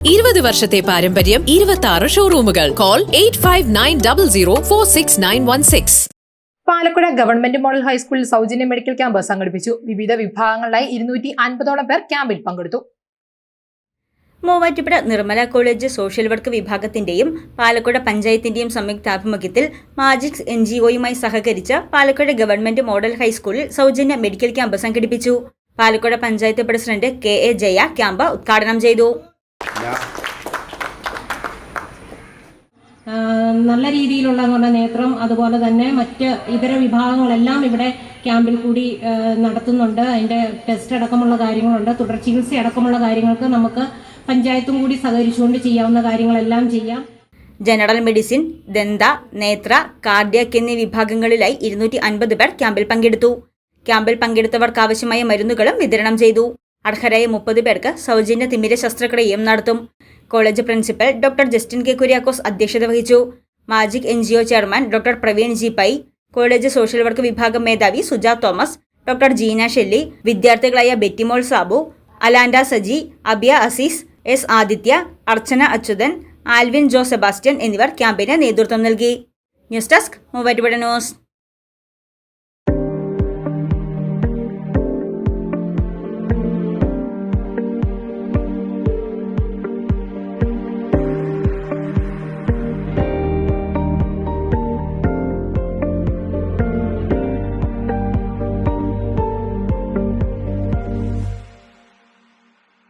ഇരുപത് വർഷത്തെ പാരമ്പര്യം ഇരുപത്തി ആറ് ഷോറൂമുകൾ call eight five nine double zero four six nine one six Palakkuzha government model ഹൈസ്കൂളിൽ സൗജന്യ മെഡിക്കൽ ക്യാമ്പ് സംഘടിപ്പിച്ചു. വിവിധ വിഭാഗങ്ങളിലായി ഇരുന്നൂറ്റി അൻപതോളം പേർ ക്യാമ്പിൽ പങ്കെടുത്തു. Muvattupuzha Nirmala college social work വിഭാഗത്തിന്റെയും Palakkuzha പഞ്ചായത്തിന്റെയും സംയുക്താഭിമുഖ്യത്തിൽ മാജിക്സ് എൻ ജി ഒയുമായി സഹകരിച്ച പാലക്കുഴ ഗവൺമെന്റ് മോഡൽ ഹൈസ്കൂളിൽ സൗജന്യ മെഡിക്കൽ ക്യാമ്പ് സംഘടിപ്പിച്ചു. Palakkuzha panchayat president K A Jaya camp ഉദ്ഘാടനം ചെയ്തു. നല്ല രീതിയിലുള്ള നമ്മുടെ നേത്രം അതുപോലെ തന്നെ മറ്റ് ഇതര വിഭാഗങ്ങളെല്ലാം ഇവിടെ ക്യാമ്പിൽ കൂടി നടത്തുന്നുണ്ട്. അതിന്റെ ടെസ്റ്റ് അടക്കമുള്ള കാര്യങ്ങളുണ്ട്. തുടർ ചികിത്സ അടക്കമുള്ള കാര്യങ്ങൾക്ക് നമുക്ക് പഞ്ചായത്തും കൂടി സഹകരിച്ചുകൊണ്ട് ചെയ്യാവുന്ന കാര്യങ്ങളെല്ലാം ചെയ്യാം. ജനറൽ മെഡിസിൻ ദന്ത നേത്ര കാർഡിയാക് എന്നീ വിഭാഗങ്ങളിലായി ഇരുന്നൂറ്റി അൻപത് പേർ ക്യാമ്പിൽ പങ്കെടുത്തു. ക്യാമ്പിൽ പങ്കെടുത്തവർക്ക് ആവശ്യമായ മരുന്നുകളും വിതരണം ചെയ്തു. അർഹരായ മുപ്പത് പേർക്ക് സൗജന്യ തിമിര ശസ്ത്രക്രിയയും നടത്തും. College principal doctor Justin K Kuriakose അധ്യക്ഷത വഹിച്ചു. Magic N chairman doctor Praveen G Pai college social work വിഭാഗം മേധാവി Suja Thomas doctor Jeena Shelly വിദ്യാർത്ഥികളായ Bettymol Sabu Alanda Saji Abiya Azeez S Aditya Archana Achuthan Alvin Joe Sebastian എന്നിവർ ക്യാമ്പയിന് നേതൃത്വം നൽകി. News desk Muvattupuzha news.